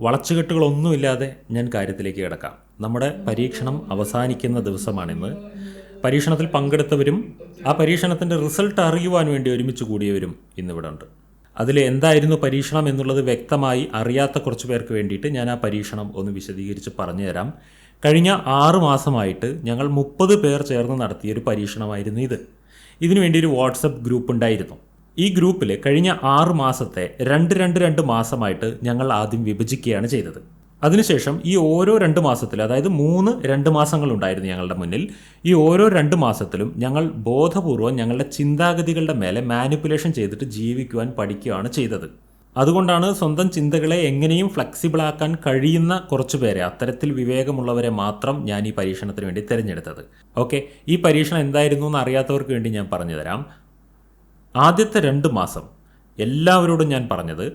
വളച്ചുകെട്ടുകളൊന്നുമില്ലാതെ ഞാൻ കാര്യത്തിലേക്ക് കിടക്കാം. നമ്മുടെ പരീക്ഷണം അവസാനിക്കുന്ന ദിവസമാണിന്ന്. പരീക്ഷണത്തിൽ പങ്കെടുത്തവരും ആ പരീക്ഷണത്തിന്റെ റിസൾട്ട് അറിയുവാൻ വേണ്ടി ഒരുമിച്ച് കൂടിയവരും ഇന്നിവിടെ ഉണ്ട് അതിൽ എന്തായിരുന്നു പരീക്ഷണം എന്നുള്ളത് വ്യക്തമായി അറിയാത്ത കുറച്ച് പേർക്ക് വേണ്ടിയിട്ട് ഞാൻ ആ പരീക്ഷണം ഒന്ന് വിശദീകരിച്ച് പറഞ്ഞു തരാം. കഴിഞ്ഞ ആറ് മാസമായിട്ട് ഞങ്ങൾ മുപ്പത് പേർ ചേർന്ന് നടത്തിയൊരു പരീക്ഷണമായിരുന്നു ഇത്. ഇതിനു വേണ്ടി ഒരു വാട്സപ്പ് ഗ്രൂപ്പ് ഉണ്ടായിരുന്നു. ഈ ഗ്രൂപ്പിൽ കഴിഞ്ഞ ആറ് മാസത്തെ രണ്ട് രണ്ട് രണ്ട് മാസമായിട്ട് ഞങ്ങൾ ആദ്യം വിഭജിക്കുകയാണ് ചെയ്തത്. അതിനുശേഷം ഈ ഓരോ രണ്ട് മാസത്തിൽ അതായത് മൂന്ന് രണ്ട് മാസങ്ങളുണ്ടായിരുന്നു ഞങ്ങളുടെ മുന്നിൽ ഈ ഓരോ രണ്ട് മാസത്തിലും ഞങ്ങൾ ബോധപൂർവം ഞങ്ങളുടെ ചിന്താഗതികളുടെ മേലെ മാനിപ്പുലേഷൻ ചെയ്തിട്ട് ജീവിക്കുവാൻ പഠിക്കുകയാണ് ചെയ്തത്. അതുകൊണ്ടാണ് സ്വന്തം ചിന്തകളെ എങ്ങനെയും ഫ്ലെക്സിബിൾ ആക്കാൻ കഴിയുന്ന കുറച്ചു പേരെ അത്തരത്തിൽ വിവേകമുള്ളവരെ മാത്രം ഞാൻ ഈ പരീക്ഷണത്തിന് വേണ്ടി തിരഞ്ഞെടുത്തത്. ഓക്കെ ഈ പരീക്ഷണം എന്തായിരുന്നു എന്ന് അറിയാത്തവർക്ക് വേണ്ടി ഞാൻ പറഞ്ഞുതരാം ആദ്യത്തെ രണ്ട് മാസം എല്ലാവരോടും ഞാൻ പറഞ്ഞത്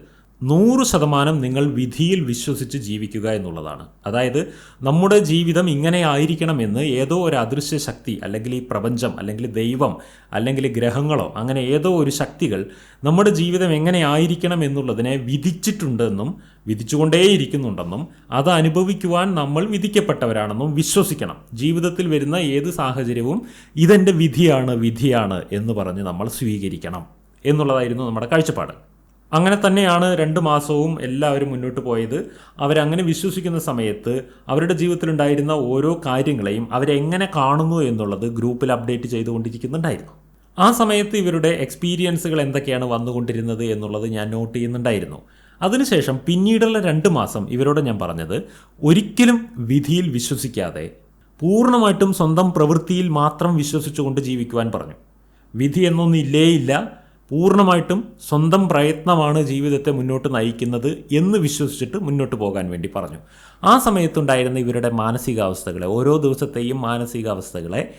നൂറ് ശതമാനം നിങ്ങൾ വിധിയിൽ വിശ്വസിച്ച് ജീവിക്കുക എന്നുള്ളതാണ്. അതായത് നമ്മുടെ ജീവിതം ഇങ്ങനെ ആയിരിക്കണമെന്ന് ഏതോ ഒരു അദൃശ്യ ശക്തി അല്ലെങ്കിൽ ഈ പ്രപഞ്ചം അല്ലെങ്കിൽ ദൈവം അല്ലെങ്കിൽ ഗ്രഹങ്ങളോ അങ്ങനെ ഏതോ ഒരു ശക്തികൾ നമ്മുടെ ജീവിതം എങ്ങനെ ആയിരിക്കണം എന്നുള്ളതിനെ വിധിച്ചിട്ടുണ്ടെന്നും വിധിച്ചുകൊണ്ടേയിരിക്കുന്നുണ്ടെന്നും അത് അനുഭവിക്കുവാൻ നമ്മൾ വിധിക്കപ്പെട്ടവരാണെന്നും വിശ്വസിക്കണം. ജീവിതത്തിൽ വരുന്ന ഏത് സാഹചര്യവും ഇതെന്റെ വിധിയാണ് വിധിയാണ് എന്ന് പറഞ്ഞ് നമ്മൾ സ്വീകരിക്കണം എന്നുള്ളതായിരുന്നു നമ്മുടെ കാഴ്ചപ്പാട്. അങ്ങനെ തന്നെയാണ് രണ്ട് മാസവും എല്ലാവരും മുന്നോട്ട് പോയത്. അവരങ്ങനെ വിശ്വസിക്കുന്ന സമയത്ത് അവരുടെ ജീവിതത്തിലുണ്ടായിരുന്ന ഓരോ കാര്യങ്ങളെയും അവരെങ്ങനെ കാണുന്നു എന്നുള്ളത് ഗ്രൂപ്പിൽ അപ്ഡേറ്റ് ചെയ്തുകൊണ്ടിരിക്കുന്നുണ്ടായിരുന്നു. ആ സമയത്ത് ഇവരുടെ എക്സ്പീരിയൻസുകൾ എന്തൊക്കെയാണ് വന്നുകൊണ്ടിരുന്നത് എന്നുള്ളത് ഞാൻ നോട്ട് ചെയ്യുന്നുണ്ടായിരുന്നു. അതിനുശേഷം പിന്നീടുള്ള രണ്ട് മാസം ഇവരോട് ഞാൻ പറഞ്ഞത് ഒരിക്കലും വിധിയിൽ വിശ്വസിക്കാതെ പൂർണമായിട്ടും സ്വന്തം പ്രവൃത്തിയിൽ മാത്രം വിശ്വസിച്ചുകൊണ്ട് ജീവിക്കുവാൻ പറഞ്ഞു. വിധി എന്നൊന്നും ഇല്ലേയില്ല പൂർണമായിട്ടും സ്വന്തം പ്രയത്നമാണ് ജീവിതത്തെ മുന്നോട്ട് നയിക്കുന്നത് എന്ന് വിശ്വസിച്ചിട്ട് മുന്നോട്ട് പോകാൻ വേണ്ടി പറഞ്ഞു. ആ സമയത്തുണ്ടായിരുന്ന ഇവരുടെ മാനസികാവസ്ഥകളെ ഓരോ ദിവസത്തെയും മാനസികാവസ്ഥകളെ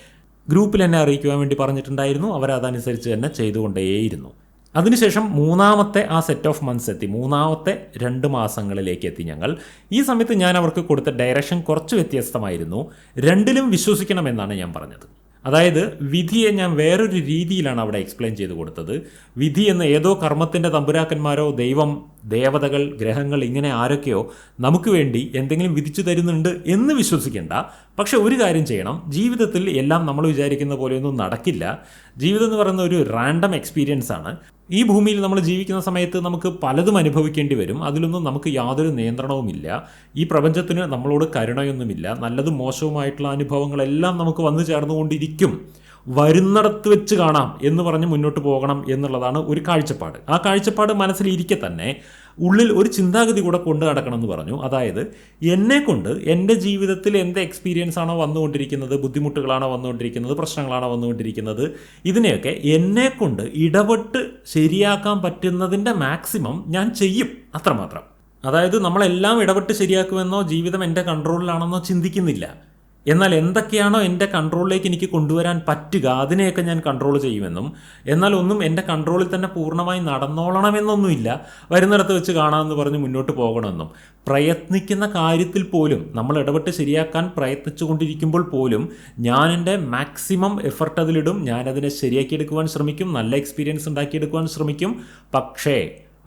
ഗ്രൂപ്പിൽ എന്നെ അറിയിക്കുവാൻ വേണ്ടി പറഞ്ഞിട്ടുണ്ടായിരുന്നു. അവരതനുസരിച്ച് തന്നെ ചെയ്തുകൊണ്ടേയിരുന്നു. അതിനുശേഷം മൂന്നാമത്തെ ആ സെറ്റ് ഓഫ് മന്ത്സ് എത്തി. മൂന്നാമത്തെ രണ്ട് മാസങ്ങളിലേക്ക് എത്തി ഞങ്ങൾ. ഈ സമയത്ത് ഞാൻ അവർക്ക് കൊടുത്ത ഡയറക്ഷൻ കുറച്ച് വ്യത്യസ്തമായിരുന്നു. രണ്ടിലും വിശ്വസിക്കണമെന്നാണ് ഞാൻ പറഞ്ഞത്. അതായത് വിധിയെ ഞാൻ വേറൊരു രീതിയിലാണ് അവിടെ എക്സ്പ്ലെയിൻ ചെയ്ത് കൊടുത്തത്. വിധി എന്ന ഏതോ കർമ്മത്തിന്റെ തമ്പുരാക്കന്മാരോ ദൈവം ദേവതകൾ ഗ്രഹങ്ങൾ ഇങ്ങനെ ആരൊക്കെയോ നമുക്ക് വേണ്ടി എന്തെങ്കിലും വിധിച്ചു തരുന്നുണ്ട് എന്ന് വിശ്വസിക്കേണ്ട. പക്ഷെ ഒരു കാര്യം ചെയ്യണം. ജീവിതത്തിൽ എല്ലാം നമ്മൾ വിചാരിക്കുന്ന പോലെയൊന്നും നടക്കില്ല. ജീവിതം എന്ന് പറയുന്ന ഒരു റാൻഡം എക്സ്പീരിയൻസ് ആണ്. ഈ ഭൂമിയിൽ നമ്മൾ ജീവിക്കുന്ന സമയത്ത് നമുക്ക് പലതും അനുഭവിക്കേണ്ടി വരും. അതിലൊന്നും നമുക്ക് യാതൊരു നിയന്ത്രണവുമില്ല. ഈ പ്രപഞ്ചത്തിന് നമ്മളോട് കരുണയൊന്നുമില്ല. നല്ലതും മോശവുമായിട്ടുള്ള അനുഭവങ്ങളെല്ലാം നമുക്ക് വന്നു ചേർന്നുകൊണ്ടിരിക്കും. വരുന്നിടത്ത് വെച്ച് കാണാം എന്ന് പറഞ്ഞ് മുന്നോട്ട് പോകണം എന്നുള്ളതാണ് ഒരു കാഴ്ചപ്പാട്. ആ കാഴ്ചപ്പാട് മനസ്സിലിരിക്കെ തന്നെ ഉള്ളിൽ ഒരു ചിന്താഗതി കൂടെ കൊണ്ട് നടക്കണം എന്ന് പറഞ്ഞു. അതായത് എന്നെ കൊണ്ട് എന്റെ ജീവിതത്തിൽ എന്ത് എക്സ്പീരിയൻസ് ആണോ വന്നുകൊണ്ടിരിക്കുന്നത് ബുദ്ധിമുട്ടുകളാണോ വന്നുകൊണ്ടിരിക്കുന്നത് പ്രശ്നങ്ങളാണോ വന്നുകൊണ്ടിരിക്കുന്നത് ഇതിനെയൊക്കെ എന്നെ കൊണ്ട് ഇടപെട്ട് ശരിയാക്കാൻ പറ്റുന്നതിന്റെ മാക്സിമം ഞാൻ ചെയ്യും അത്രമാത്രം. അതായത് നമ്മളെല്ലാം ഇടപെട്ട് ശരിയാക്കുമെന്നോ ജീവിതം എന്റെ കൺട്രോളിലാണെന്നോ ചിന്തിക്കുന്നില്ല. എന്നാൽ എന്തൊക്കെയാണോ എന്റെ കൺട്രോളിലേക്ക് എനിക്ക് കൊണ്ടുവരാൻ പറ്റുക അതിനെയൊക്കെ ഞാൻ കൺട്രോൾ ചെയ്യുമെന്നും എന്നാൽ ഒന്നും എന്റെ കൺട്രോളിൽ തന്നെ പൂർണമായി നടന്നോളണമെന്നൊന്നുമില്ല വരുന്നിടത്ത് വെച്ച് കാണാമെന്ന് പറഞ്ഞ് മുന്നോട്ട് പോകണമെന്നും. പ്രയത്നിക്കുന്ന കാര്യത്തിൽ പോലും നമ്മൾ ഇടപെട്ട് ശരിയാക്കാൻ പ്രയത്നിച്ചുകൊണ്ടിരിക്കുമ്പോൾ പോലും ഞാൻ എന്റെ മാക്സിമം എഫർട്ട് അതിലിടും ഞാനതിനെ ശരിയാക്കിയെടുക്കുവാൻ ശ്രമിക്കും നല്ല എക്സ്പീരിയൻസ് ഉണ്ടാക്കിയെടുക്കുവാൻ ശ്രമിക്കും. പക്ഷേ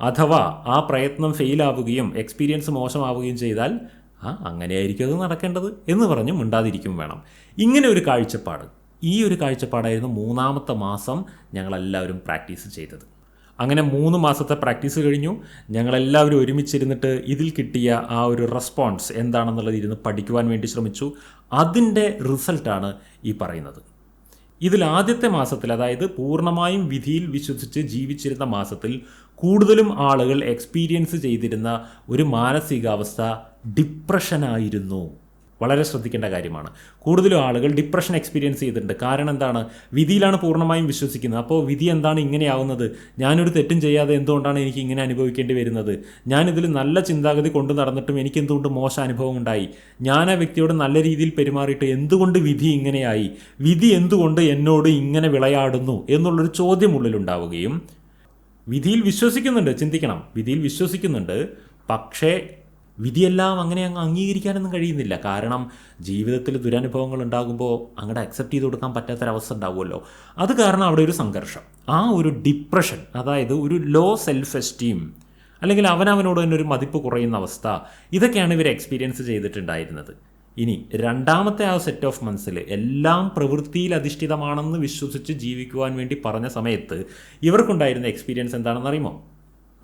അഥവാ ആ പ്രയത്നം ഫെയിലാവുകയും എക്സ്പീരിയൻസ് മോശമാവുകയും ചെയ്താൽ ആ അങ്ങനെയായിരിക്കും അത് നടക്കേണ്ടത് എന്ന് പറഞ്ഞ് മിണ്ടാതിരിക്കും വേണം. ഇങ്ങനെ ഒരു കാഴ്ചപ്പാട്. ഈ ഒരു കാഴ്ചപ്പാടായിരുന്നു മൂന്നാമത്തെ മാസം ഞങ്ങളെല്ലാവരും പ്രാക്ടീസ് ചെയ്തത്. അങ്ങനെ മൂന്ന് മാസത്തെ പ്രാക്ടീസ് കഴിഞ്ഞു. ഞങ്ങളെല്ലാവരും ഒരുമിച്ചിരുന്നിട്ട് ഇതിൽ കിട്ടിയ ആ ഒരു റെസ്പോൺസ് എന്താണെന്നുള്ളത് ഇരുന്ന് പഠിക്കുവാൻ വേണ്ടി ശ്രമിച്ചു. അതിന്റെ റിസൾട്ടാണ് ഈ പറയുന്നത്. ഇതിൽ ആദ്യത്തെ മാസത്തിൽ അതായത് പൂർണമായും വിധിയിൽ വിശ്വസിച്ച് ജീവിച്ചിരുന്ന മാസത്തിൽ കൂടുതലും ആളുകൾ എക്സ്പീരിയൻസ് ചെയ്തിരുന്ന ഒരു മാനസികാവസ്ഥ ഡിപ്രഷനായിരുന്നു വളരെ ശ്രദ്ധിക്കേണ്ട കാര്യമാണ്. കൂടുതലും ആളുകൾ ഡിപ്രഷൻ എക്സ്പീരിയൻസ് ചെയ്തിട്ടുണ്ട്. കാരണം എന്താണ്? വിധിയിലാണ് പൂർണമായും വിശ്വസിക്കുന്നത്. അപ്പോൾ വിധി എന്താണ് ഇങ്ങനെയാവുന്നത്? ഞാനൊരു തെറ്റും ചെയ്യാതെ എന്തുകൊണ്ടാണ് എനിക്ക് ഇങ്ങനെ അനുഭവിക്കേണ്ടി വരുന്നത്? ഞാനിതിൽ നല്ല ചിന്താഗതി കൊണ്ടു നടന്നിട്ടും എനിക്ക് എന്തുകൊണ്ട് മോശം അനുഭവം ഉണ്ടായി? ഞാൻ ആ വ്യക്തിയോട് നല്ല രീതിയിൽ പെരുമാറിയിട്ട് എന്തുകൊണ്ട് വിധി ഇങ്ങനെയായി? വിധി എന്തുകൊണ്ട് എന്നോട് ഇങ്ങനെ വിളയാടുന്നു? എന്നുള്ളൊരു ചോദ്യം ഉള്ളിലുണ്ടാവുകയും വിധിയിൽ വിശ്വസിക്കുന്നുണ്ട്. ചിന്തിക്കണം. വിധിയിൽ വിശ്വസിക്കുന്നുണ്ട്. പക്ഷേ വിധിയെല്ലാം അങ്ങനെ അങ്ങ് അംഗീകരിക്കാനൊന്നും കഴിയുന്നില്ല. കാരണം ജീവിതത്തിൽ ദുരനുഭവങ്ങൾ ഉണ്ടാകുമ്പോൾ അങ്ങോട്ട് അക്സെപ്റ്റ് ചെയ്ത് കൊടുക്കാൻ പറ്റാത്തൊരവസ്ഥ ഉണ്ടാവുമല്ലോ. അത് കാരണം അവിടെ ഒരു സംഘർഷം. ആ ഒരു ഡിപ്രഷൻ അതായത് ഒരു ലോ സെൽഫ് എസ്റ്റീം അല്ലെങ്കിൽ അവനവനോട് തന്നെ ഒരു മതിപ്പ് കുറയുന്ന അവസ്ഥ ഇതൊക്കെയാണ് ഇവർ എക്സ്പീരിയൻസ് ചെയ്തിട്ടുണ്ടായിരുന്നത്. ഇനി രണ്ടാമത്തെ ആ സെറ്റ് ഓഫ് മന്ത്സിൽ എല്ലാം പ്രവൃത്തിയിൽ അധിഷ്ഠിതമാണെന്ന് വിശ്വസിച്ച് ജീവിക്കുവാൻ വേണ്ടി പറഞ്ഞ സമയത്ത് ഇവർക്കുണ്ടായിരുന്ന എക്സ്പീരിയൻസ് എന്താണെന്ന് അറിയുമോ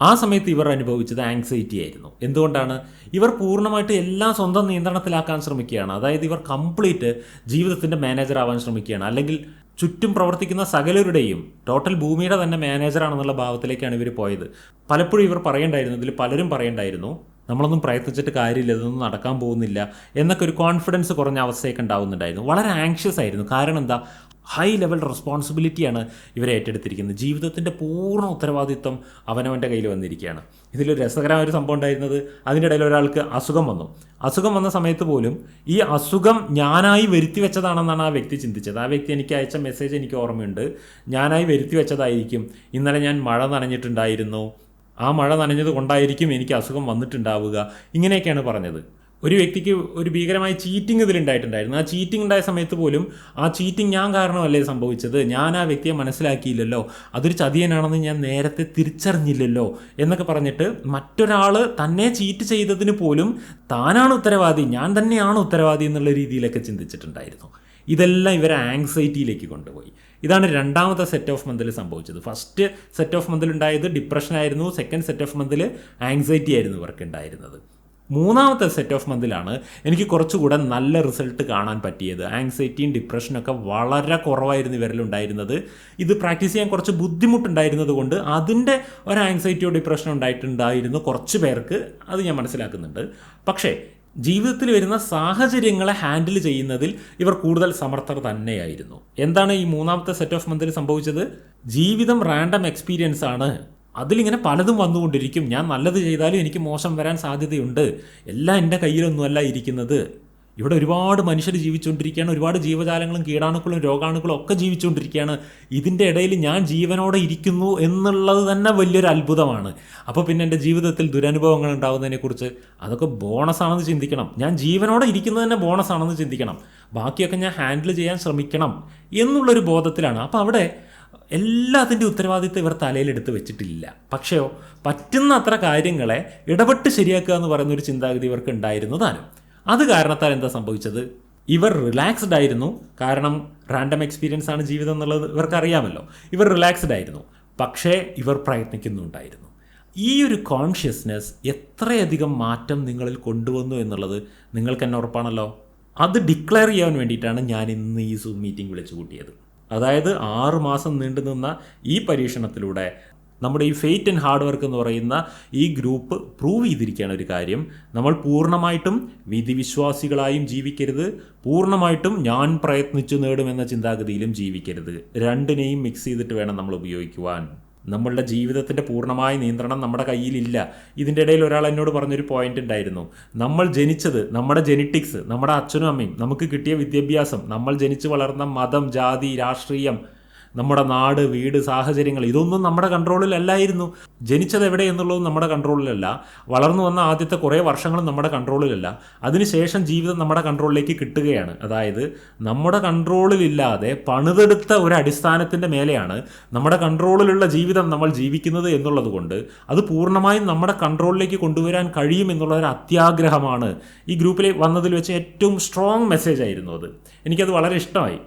ആ സമയത്ത് ഇവർ അനുഭവിച്ചത് ആങ്സൈറ്റി ആയിരുന്നു. എന്തുകൊണ്ടാണ്? ഇവർ പൂർണമായിട്ട് എല്ലാം സ്വന്തം നിയന്ത്രണത്തിലാക്കാൻ ശ്രമിക്കുകയാണ്. അതായത് ഇവർ കംപ്ലീറ്റ് ജീവിതത്തിന്റെ മാനേജർ ആവാൻ ശ്രമിക്കുകയാണ്. അല്ലെങ്കിൽ ചുറ്റും പ്രവർത്തിക്കുന്ന സകലരുടെയും ടോട്ടൽ ഭൂമിയുടെ തന്നെ മാനേജറാണെന്നുള്ള ഭാവത്തിലേക്കാണ് ഇവർ പോയത്. പലപ്പോഴും ഇവർ പറയേണ്ടായിരുന്നു ഇതിൽ പലരും പറയേണ്ടായിരുന്നു നമ്മളൊന്നും പ്രയത്നിച്ചിട്ട് കാര്യമില്ല ഇതൊന്നും നടക്കാൻ പോകുന്നില്ല എന്നൊക്കെ ഒരു കോൺഫിഡൻസ് കുറഞ്ഞ അവസ്ഥയൊക്കെ ഉണ്ടാവുന്നുണ്ടായിരുന്നു. വളരെ ആങ്ഷ്യസ് ആയിരുന്നു. കാരണം എന്താ? ഹൈ ലെവൽ റെസ്പോൺസിബിലിറ്റിയാണ് ഇവരെ ഏറ്റെടുത്തിരിക്കുന്നത്. ജീവിതത്തിന്റെ പൂർണ ഉത്തരവാദിത്വം അവനവന്റെ കയ്യിൽ വന്നിരിക്കുകയാണ്. ഇതിലൊരു രസകരമായ ഒരു സംഭവം ഉണ്ടായിരുന്നത് അതിന്റെ ഇടയിൽ ഒരാൾക്ക് അസുഖം വന്നു. അസുഖം വന്ന സമയത്ത് പോലും ഈ അസുഖം ഞാനായി വരുത്തി വെച്ചതാണെന്നാണ് ആ വ്യക്തി ചിന്തിച്ചത്. ആ വ്യക്തി എനിക്ക് അയച്ച മെസ്സേജ് എനിക്ക് ഓർമ്മയുണ്ട്. ഞാനായി വരുത്തി വെച്ചതായിരിക്കും. ഇന്നലെ ഞാൻ മഴ നനഞ്ഞിട്ടുണ്ടായിരുന്നു. ആ മഴ നനഞ്ഞത് കൊണ്ടായിരിക്കും എനിക്ക് അസുഖം വന്നിട്ടുണ്ടാവുക. ഇങ്ങനെയൊക്കെയാണ് പറഞ്ഞത്. ഒരു വ്യക്തിക്ക് ഒരു ഭീകരമായ ചീറ്റിംഗ് ഇതിലുണ്ടായിട്ടുണ്ടായിരുന്നു. ആ ചീറ്റിംഗ് ഉണ്ടായ സമയത്ത് പോലും ആ ചീറ്റിംഗ് ഞാൻ കാരണമല്ലേ സംഭവിച്ചത്? ഞാൻ ആ വ്യക്തിയെ മനസ്സിലാക്കിയില്ലല്ലോ. അതൊരു ചതിയനാണെന്ന് ഞാൻ നേരത്തെ തിരിച്ചറിഞ്ഞില്ലല്ലോ എന്നൊക്കെ പറഞ്ഞിട്ട് മറ്റൊരാൾ തന്നെ ചീറ്റ് ചെയ്തതിന് പോലും താനാണ് ഉത്തരവാദി ഞാൻ തന്നെയാണ് ഉത്തരവാദി എന്നുള്ള രീതിയിലൊക്കെ ചിന്തിച്ചിട്ടുണ്ടായിരുന്നു. ഇതെല്ലാം ഇവരെ ആങ്സൈറ്റിയിലേക്ക് കൊണ്ടുപോയി. ഇതാണ് രണ്ടാമത്തെ സെറ്റ് ഓഫ് മന്തിൽ സംഭവിച്ചത്. ഫസ്റ്റ് സെറ്റ് ഓഫ് മന്തിൽ ഉണ്ടായത് ഡിപ്രഷൻ ആയിരുന്നു. സെക്കൻഡ് സെറ്റ് ഓഫ് മന്തിൽ ആങ്സൈറ്റി ആയിരുന്നു ഇവർക്ക് ഉണ്ടായിരുന്നത്. മൂന്നാമത്തെ സെറ്റ് ഓഫ് മന്തിലാണ് എനിക്ക് കുറച്ചുകൂടെ നല്ല റിസൾട്ട് കാണാൻ പറ്റിയത്. ആങ്സൈറ്റിയും ഡിപ്രഷനും ഒക്കെ വളരെ കുറവായിരുന്നു ഇവരിലുണ്ടായിരുന്നത് ഇത് പ്രാക്ടീസ് ചെയ്യാൻ കുറച്ച് ബുദ്ധിമുട്ടുണ്ടായിരുന്നത് കൊണ്ട് അതിന്റെ ഒരു ആങ്സൈറ്റിയോ ഡിപ്രഷനോ ഉണ്ടായിട്ടുണ്ടായിരുന്നു കുറച്ച് പേർക്ക്. അത് ഞാൻ മനസ്സിലാക്കുന്നുണ്ട്. പക്ഷേ ജീവിതത്തിൽ വരുന്ന സാഹചര്യങ്ങളെ ഹാൻഡിൽ ചെയ്യുന്നതിൽ ഇവർ കൂടുതൽ സമർത്ഥർ തന്നെയായിരുന്നു. എന്താണ് ഈ മൂന്നാമത്തെ സെറ്റ് ഓഫ് മന്തിൽ സംഭവിച്ചത്? ജീവിതം റാൻഡം എക്സ്പീരിയൻസ് ആണ്. അതിലിങ്ങനെ പലതും വന്നുകൊണ്ടിരിക്കും. ഞാൻ നല്ലത് ചെയ്താലും എനിക്ക് മോശം വരാൻ സാധ്യതയുണ്ട്. എല്ലാം എന്റെ കയ്യിലൊന്നുമല്ല ഇരിക്കുന്നത്. ഇവിടെ ഒരുപാട് മനുഷ്യർ ജീവിച്ചുകൊണ്ടിരിക്കുകയാണ്. ഒരുപാട് ജീവജാലങ്ങളും കീടാണുക്കളും രോഗാണുക്കളും ഒക്കെ ജീവിച്ചുകൊണ്ടിരിക്കുകയാണ്. ഇതിന്റെ ഇടയിൽ ഞാൻ ജീവനോടെ ഇരിക്കുന്നു എന്നുള്ളത് തന്നെ വലിയൊരു അത്ഭുതമാണ്. അപ്പോൾ പിന്നെ എന്റെ ജീവിതത്തിൽ ദുരനുഭവങ്ങൾ ഉണ്ടാകുന്നതിനെക്കുറിച്ച് അതൊക്കെ ബോണസാണെന്ന് ചിന്തിക്കണം. ഞാൻ ജീവനോടെ ഇരിക്കുന്നത് തന്നെ ബോണസാണെന്ന് ചിന്തിക്കണം. ബാക്കിയൊക്കെ ഞാൻ ഹാൻഡിൽ ചെയ്യാൻ ശ്രമിക്കണം എന്നുള്ളൊരു ബോധത്തിലാണ്. അപ്പോൾ അവിടെ എല്ലാത്തിന്റെ ഉത്തരവാദിത്വം ഇവർ തലയിലെടുത്ത് വെച്ചിട്ടില്ല. പക്ഷേയോ പറ്റുന്ന അത്ര കാര്യങ്ങളെ ഇടപെട്ട് ശരിയാക്കുക എന്ന് പറയുന്ന ഒരു ചിന്താഗതി ഇവർക്ക് ഉണ്ടായിരുന്നതാനും അത് കാരണത്താൽ എന്താ സംഭവിച്ചത്? ഇവർ റിലാക്സ്ഡ് ആയിരുന്നു. കാരണം റാൻഡം എക്സ്പീരിയൻസ് ആണ് ജീവിതം എന്നുള്ളത് ഇവർക്കറിയാമല്ലോ. ഇവർ റിലാക്സ്ഡ് ആയിരുന്നു. പക്ഷേ ഇവർ പ്രയത്നിക്കുന്നുണ്ടായിരുന്നു. ഈ ഒരു കോൺഷ്യസ്നെസ് എത്രയധികം മാറ്റം നിങ്ങളിൽ കൊണ്ടുവന്നു എന്നുള്ളത് നിങ്ങൾക്ക് എന്നെ ഉറപ്പാണല്ലോ? അത് ഡിക്ലെയർ ചെയ്യാൻ വേണ്ടിയിട്ടാണ് ഞാൻ ഇന്ന് ഈ സൂം മീറ്റിംഗ് വിളിച്ചു കൂട്ടിയത് അതായത് ആറ് മാസം നീണ്ടു നിന്ന ഈ പരീക്ഷണത്തിലൂടെ നമ്മുടെ ഈ ഫെയ്റ്റ് ആൻഡ് ഹാർഡ് വർക്ക് എന്ന് പറയുന്ന ഈ ഗ്രൂപ്പ് പ്രൂവ് ചെയ്തിരിക്കുകയാണ് ഒരു കാര്യം. നമ്മൾ പൂർണമായിട്ടും വിധിവിശ്വാസികളായും ജീവിക്കരുത്. പൂർണമായിട്ടും ഞാൻ പ്രയത്നിച്ചു നേടുമെന്ന ചിന്താഗതിയിലും ജീവിക്കരുത്. രണ്ടിനെയും മിക്സ് ചെയ്തിട്ട് വേണം നമ്മൾ ഉപയോഗിക്കുവാൻ. നമ്മളുടെ ജീവിതത്തിന്റെ പൂർണമായ നിയന്ത്രണം നമ്മുടെ കയ്യിലില്ല. ഇതിന്റെ ഇടയിൽ ഒരാൾ എന്നോട് പറഞ്ഞൊരു പോയിന്റ് ഉണ്ടായിരുന്നു. നമ്മൾ ജനിച്ചത് നമ്മുടെ ജെനറ്റിക്സ് നമ്മുടെ അച്ഛനും അമ്മയും നമുക്ക് കിട്ടിയ വിദ്യാഭ്യാസം നമ്മൾ ജനിച്ചു വളർന്ന മതം ജാതി രാഷ്ട്രീയം നമ്മുടെ നാട് വീട് സാഹചര്യങ്ങൾ ഇതൊന്നും നമ്മുടെ കൺട്രോളിലല്ലായിരുന്നു. ജനിച്ചത് എവിടെ എന്നുള്ളതും നമ്മുടെ കൺട്രോളിലല്ല. വളർന്നു വന്ന ആദ്യത്തെ കുറേ വർഷങ്ങളും നമ്മുടെ കൺട്രോളിലല്ല. അതിനുശേഷം ജീവിതം നമ്മുടെ കൺട്രോളിലേക്ക് കിട്ടുകയാണ്. അതായത് നമ്മുടെ കൺട്രോളിലില്ലാതെ പണിതെടുത്ത ഒരു അടിസ്ഥാനത്തിന്റെ മേലെയാണ് നമ്മുടെ കൺട്രോളിലുള്ള ജീവിതം നമ്മൾ ജീവിക്കുന്നത് എന്നുള്ളത് കൊണ്ട് അത് പൂർണമായും നമ്മുടെ കൺട്രോളിലേക്ക് കൊണ്ടുവരാൻ കഴിയും എന്നുള്ള ഒരു അത്യാഗ്രഹമാണ്. ഈ ഗ്രൂപ്പിൽ വന്നതിൽ വെച്ച് ഏറ്റവും സ്ട്രോങ് മെസ്സേജ് ആയിരുന്നു അത്. എനിക്കത് വളരെ ഇഷ്ടമായി.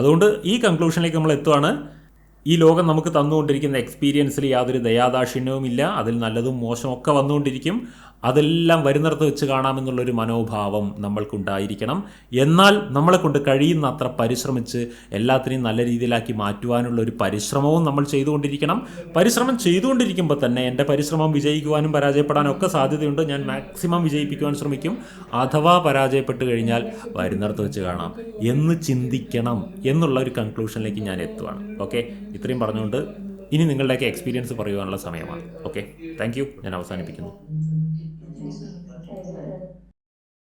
അതുകൊണ്ട് ഈ കൺക്ലൂഷനിലേക്ക് നമ്മൾ എത്തുവാണ്. ഈ ലോകം നമുക്ക് തന്നുകൊണ്ടിരിക്കുന്ന എക്സ്പീരിയൻസിൽ യാതൊരു ദയാദാക്ഷിണ്യവുമില്ല. അതിൽ നല്ലതും മോശമൊക്കെ വന്നുകൊണ്ടിരിക്കും. അതെല്ലാം വരുന്നിടത്ത് വെച്ച് കാണാമെന്നുള്ളൊരു മനോഭാവം നമ്മൾക്കുണ്ടായിരിക്കണം. എന്നാൽ നമ്മളെ കൊണ്ട് കഴിയുന്ന അത്ര പരിശ്രമിച്ച് എല്ലാത്തിനെയും നല്ല രീതിയിലാക്കി മാറ്റുവാനുള്ള ഒരു പരിശ്രമവും നമ്മൾ ചെയ്തുകൊണ്ടിരിക്കണം. പരിശ്രമം ചെയ്തുകൊണ്ടിരിക്കുമ്പോൾ തന്നെ എന്റെ പരിശ്രമം വിജയിക്കുവാനും പരാജയപ്പെടാനും ഒക്കെ സാധ്യതയുണ്ട്. ഞാൻ മാക്സിമം വിജയിപ്പിക്കുവാൻ ശ്രമിക്കും. അഥവാ പരാജയപ്പെട്ട് കഴിഞ്ഞാൽ വരുന്നിടത്ത് വെച്ച് കാണാം. എന്ന് ചിന്തിക്കണം എന്നുള്ള ഒരു കൺക്ലൂഷനിലേക്ക് ഞാൻ എത്തുവാണ്. ഓക്കെ ഇത്രയും പറഞ്ഞുകൊണ്ട് ഇനി നിങ്ങളുടെയൊക്കെ എക്സ്പീരിയൻസ് പറയുവാനുള്ള സമയമാണ്. ഓക്കെ താങ്ക് ഞാൻ അവസാനിപ്പിക്കുന്നു.